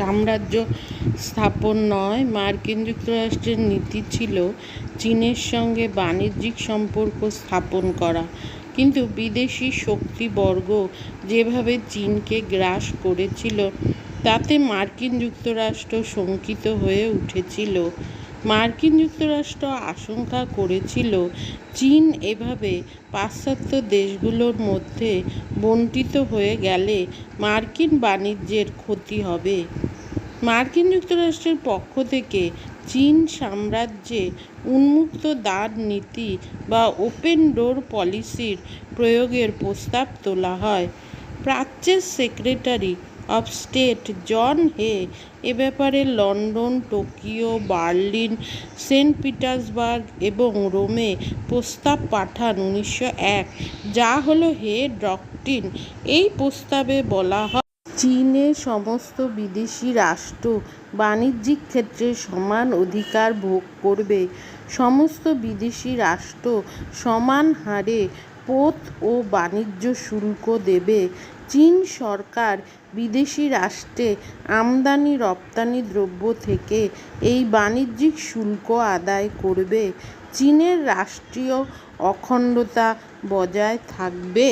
সাম্রাজ্য স্থাপন নয়, মার্কিন যুক্তরাষ্ট্রের নীতি ছিল চীনের সঙ্গে বাণিজ্যিক সম্পর্ক স্থাপন করা। কিন্তু বিদেশি শক্তিবর্গ যেভাবে চীনকে গ্রাস করেছিল, তাতে মার্কিন যুক্তরাষ্ট্র শঙ্কিত হয়ে উঠেছিল। মার্কিন যুক্তরাষ্ট্র আশঙ্কা করেছিল, চীন এভাবে পাশ্চাত্য দেশগুলোর মধ্যে বণ্টিত হয়ে গেলে মার্কিন বাণিজ্যের ক্ষতি হবে। মার্কিন যুক্তরাষ্ট্রের পক্ষ থেকে চীন সাম্রাজ্যে উন্মুক্ত দ্বার নীতি বা ওপেন ডোর পলিসির প্রয়োগের প্রস্তাব তোলা হয়। প্রাচ্যের secretary of state John Hay এ ব্যাপারে London, Tokyo, Berlin, Saint Petersburg এবং রোমে প্রস্তাব পাঠান উনিশশো এক। যা হলো হে ডক্ট্রিন। এই প্রস্তাবে বলা হয় চীনের সমস্ত বিদেশি রাষ্ট্র বাণিজ্যিক ক্ষেত্রে সমান অধিকার ভোগ করবে। সমস্ত বিদেশি রাষ্ট্র সমান হারে পোত ও বাণিজ্য শুল্ক দেবে। চীন সরকার বিদেশি রাষ্ট্রে আমদানি রপ্তানি দ্রব্য থেকে এই বাণিজ্যিক শুল্ক আদায় করবে। চীনের রাষ্ট্রীয় অখণ্ডতা বজায় থাকবে।